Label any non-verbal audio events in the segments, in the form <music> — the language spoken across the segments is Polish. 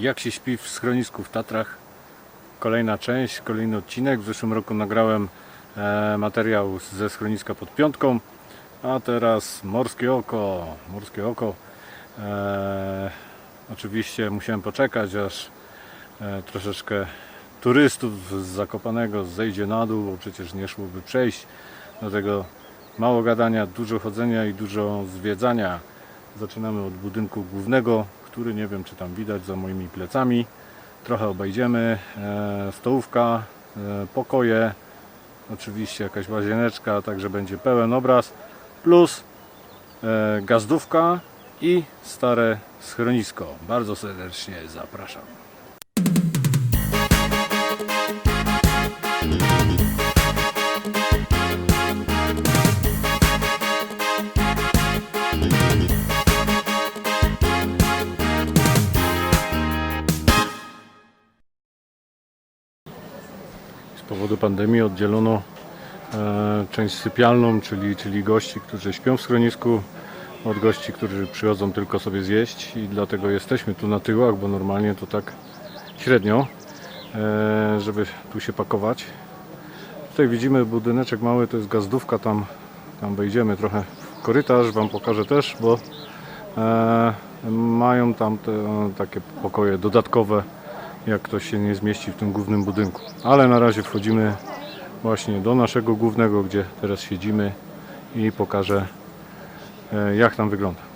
Jak się śpi w schronisku w Tatrach? Kolejna część, kolejny odcinek. W zeszłym roku nagrałem e, materiał ze schroniska pod Piątką, a teraz Morskie Oko. Morskie Oko. E, oczywiście musiałem poczekać, aż e, troszeczkę turystów z Zakopanego zejdzie na dół, bo przecież nie szłoby przejść. Dlatego mało gadania, dużo chodzenia i dużo zwiedzania. Zaczynamy od budynku głównego, który nie wiem czy tam widać za moimi plecami. Trochę obejdziemy. E, stołówka, e, pokoje, oczywiście jakaś łazieneczka, także będzie pełen obraz. Plus e, gazdówka i stare schronisko. Bardzo serdecznie zapraszam. Powodu pandemii oddzielono e, część sypialną, czyli, czyli gości, którzy śpią w schronisku, od gości, którzy przychodzą tylko sobie zjeść i dlatego jesteśmy tu na tyłach, bo normalnie to tak średnio, e, żeby tu się pakować. Tutaj widzimy budyneczek mały, to jest gazdówka, tam, tam wejdziemy trochę w korytarz, Wam pokażę też, bo e, mają tam te, takie pokoje dodatkowe, jak ktoś się nie zmieści w tym głównym budynku. Ale na razie wchodzimy właśnie do naszego głównego, gdzie teraz siedzimy i pokażę e, jak tam wygląda.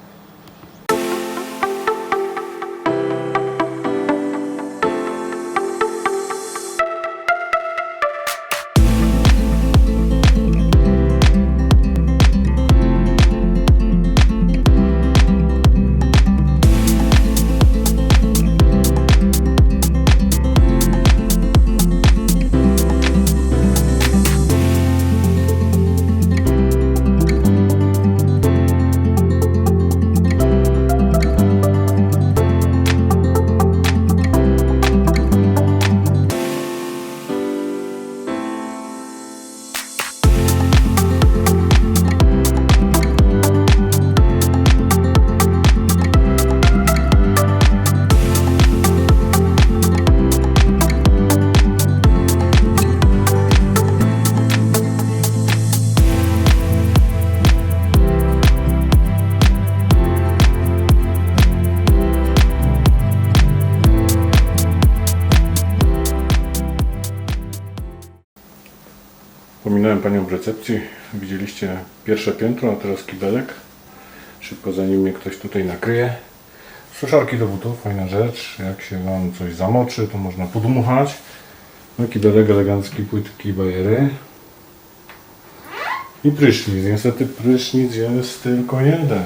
Pominąłem Panią w recepcji. Widzieliście pierwsze piętro, a teraz kibelek. Szybko zanim mnie ktoś tutaj nakryje. Suszarki do butów, fajna rzecz. Jak się Wam coś zamoczy, to można podmuchać. No kibelek elegancki, płytki bajery. I prysznic. Niestety prysznic jest tylko jeden.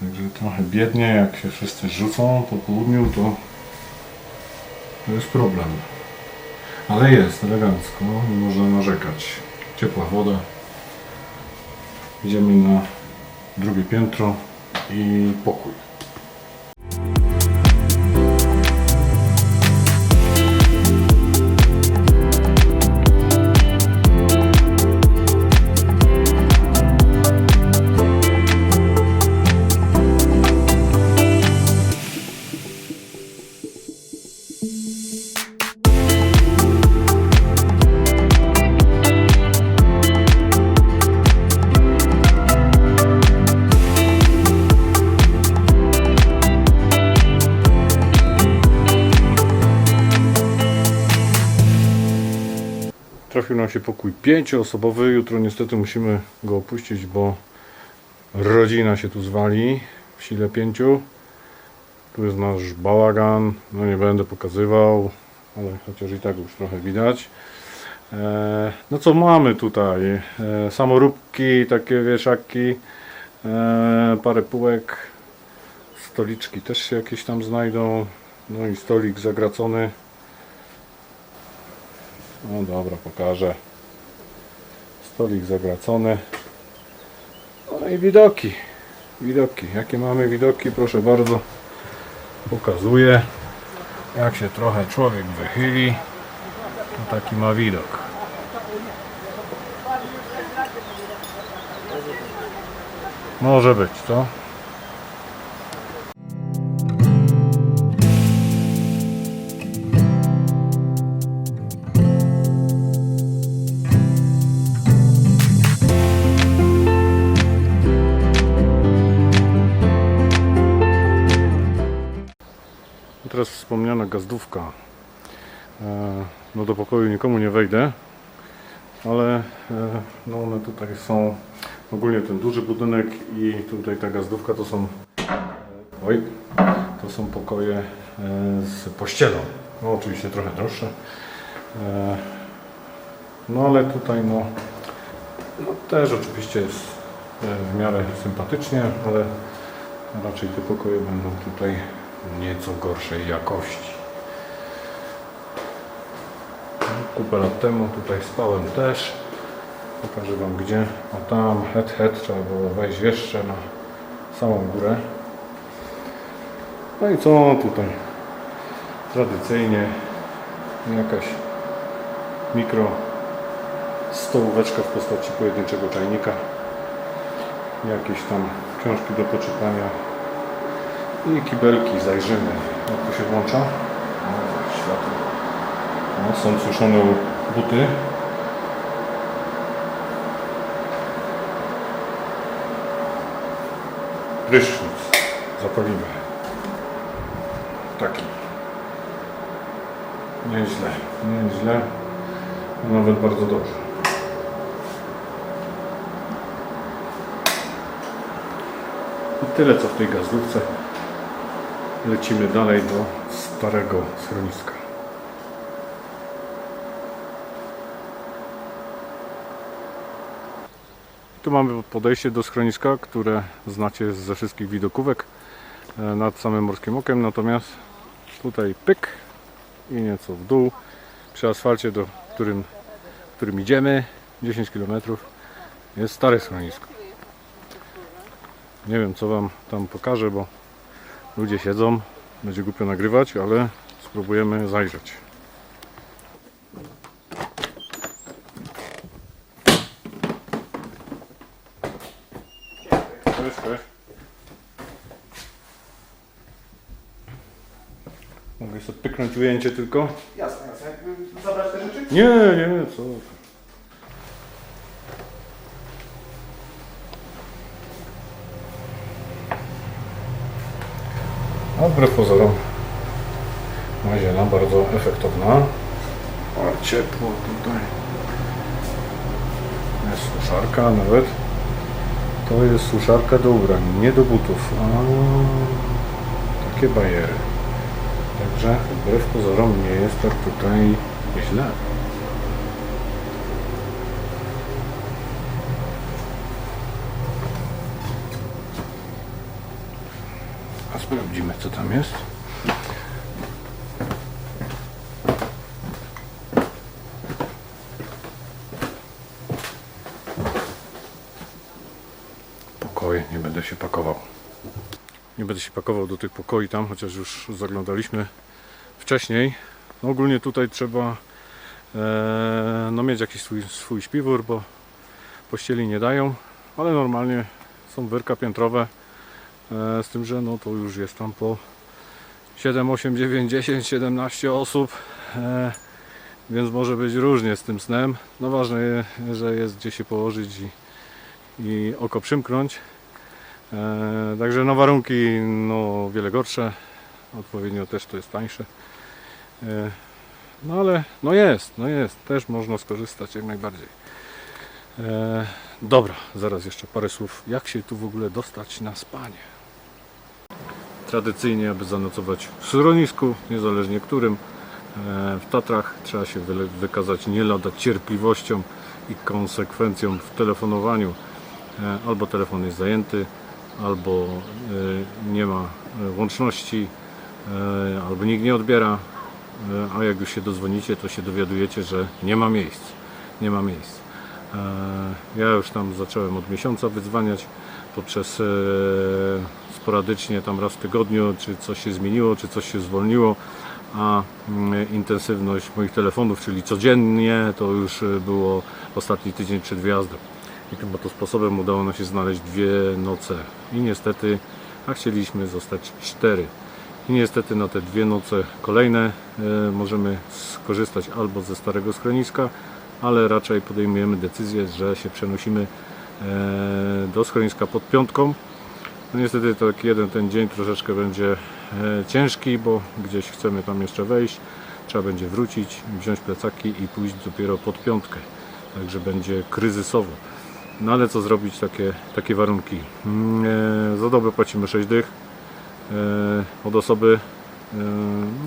Także trochę biednie, jak się wszyscy rzucą po południu, to, to jest problem. Ale jest elegancko, nie można narzekać. Ciepła woda. Idziemy na drugie piętro i pokój. Trafił nam się pokój pięcioosobowy. Jutro niestety musimy go opuścić, bo rodzina się tu zwali w sile pięciu. Tu jest nasz bałagan. No nie będę pokazywał, ale chociaż i tak już trochę widać. E, no co mamy tutaj? E, samoróbki, takie wieszaki, e, parę półek, stoliczki też się jakieś tam znajdą. No i stolik zagracony. No dobra, pokażę. Stolik zagracony. No i widoki. Widoki. Jakie mamy widoki? Proszę bardzo. Pokazuję. Jak się trochę człowiek wychyli, to taki ma widok. Może być, co? Gazdówka. E, No do pokoju nikomu nie wejdę, ale e, no one tutaj są, ogólnie ten duży budynek i tutaj ta gazdówka to są, oj, to są pokoje e, z pościelą. No oczywiście trochę droższe. E, No ale tutaj no, no też oczywiście jest e, w miarę sympatycznie, ale raczej te pokoje będą tutaj nieco gorszej jakości. Kupę lat temu tutaj spałem też. Pokażę Wam gdzie. O tam, het het, trzeba było wejść jeszcze na samą górę. No i co tutaj? Tradycyjnie jakaś mikro stołóweczka w postaci pojedynczego czajnika. Jakieś tam książki do poczytania i kibelki, zajrzymy. Jak to się włącza? O, światło. Są suszone buty. Prysznic. Zapalimy. Taki. Nieźle, nieźle. Nawet bardzo dobrze. I tyle co w tej gazdówce. Lecimy dalej do starego schroniska. Tu mamy podejście do schroniska, które znacie ze wszystkich widokówek e, nad samym Morskim Okiem, natomiast tutaj pyk i nieco w dół przy asfalcie, do którym, którym idziemy 10 km jest stare schronisko. Nie wiem co Wam tam pokażę, bo ludzie siedzą, będzie głupio nagrywać, ale spróbujemy zajrzeć. Cześć, cześć. Mogę sobie pyknąć ujęcie tylko? Jasne, jasne. Zabrać te rzeczy? Nie, nie, co? A wbrew pozorom maziena bardzo efektowna. O, ciepło tutaj. Jest suszarka nawet. To jest suszarka do ubrań, nie do butów. A, takie bajery. Także wbrew pozorom nie jest tak tutaj źle. A sprawdzimy co tam jest. Pokoje, nie będę się pakował. Nie będę się pakował do tych pokoi tam, chociaż już zaglądaliśmy wcześniej. No ogólnie tutaj trzeba e, no mieć jakiś swój, swój śpiwór, bo pościeli nie dają, ale normalnie są wyrka piętrowe, e, z tym, że no to już jest tam po 7, 8, 9, 10, 17 osób, e, więc może być różnie z tym snem. No ważne, je- że jest gdzie się położyć i, i oko przymknąć. E, także no warunki no wiele gorsze, odpowiednio też to jest tańsze. E, no ale no jest, no jest, też można skorzystać jak najbardziej. E, dobra, zaraz jeszcze parę słów, jak się tu w ogóle dostać na spanie. Tradycyjnie, aby zanocować w schronisku, niezależnie którym, w Tatrach trzeba się wykazać nie lada cierpliwością i konsekwencją w telefonowaniu. Albo telefon jest zajęty, albo e, nie ma e, łączności, e, albo nikt nie odbiera, a jak już się dozwonicie, to się dowiadujecie, że nie ma miejsc. Nie ma miejsc. Ja już tam zacząłem od miesiąca wydzwaniać poprzez sporadycznie tam raz w tygodniu, czy coś się zmieniło, czy coś się zwolniło, a intensywność moich telefonów, czyli codziennie, to już było ostatni tydzień przed wyjazdem. I tym oto sposobem udało nam się znaleźć dwie noce. I niestety, a chcieliśmy zostać cztery. I niestety na te dwie noce kolejne e, możemy skorzystać albo ze starego schroniska, ale raczej podejmujemy decyzję, że się przenosimy e, do schroniska pod piątką. No niestety taki jeden ten dzień troszeczkę będzie e, ciężki, bo gdzieś chcemy tam jeszcze wejść. Trzeba będzie wrócić, wziąć plecaki i pójść dopiero pod piątkę. Także będzie kryzysowo. No ale co zrobić, takie, takie warunki. Mm, E, za dobę płacimy 6 dych e, od osoby. E,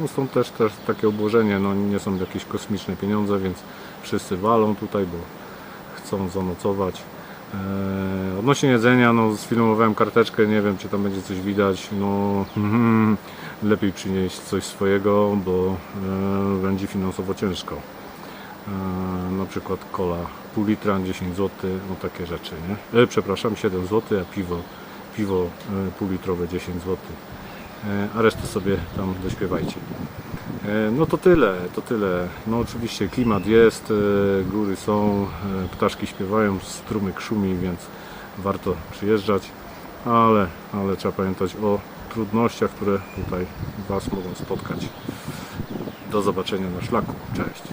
no są też, też takie obłożenie, no nie są jakieś kosmiczne pieniądze, więc wszyscy walą tutaj, bo chcą zanocować. E, odnośnie jedzenia, no sfilmowałem karteczkę, nie wiem czy tam będzie coś widać, no <laughs> lepiej przynieść coś swojego, bo e, będzie finansowo ciężko. E, na przykład kola pół litra, 10 zł, no takie rzeczy, nie? E, przepraszam, 7 zł, a piwo, piwo e, półlitrowe 10 zł. E, a resztę sobie tam dośpiewajcie. E, No to tyle, to tyle. No oczywiście klimat jest, e, góry są, e, ptaszki śpiewają, strumyk szumi, więc warto przyjeżdżać, ale, ale trzeba pamiętać o trudnościach, które tutaj Was mogą spotkać. Do zobaczenia na szlaku. Cześć.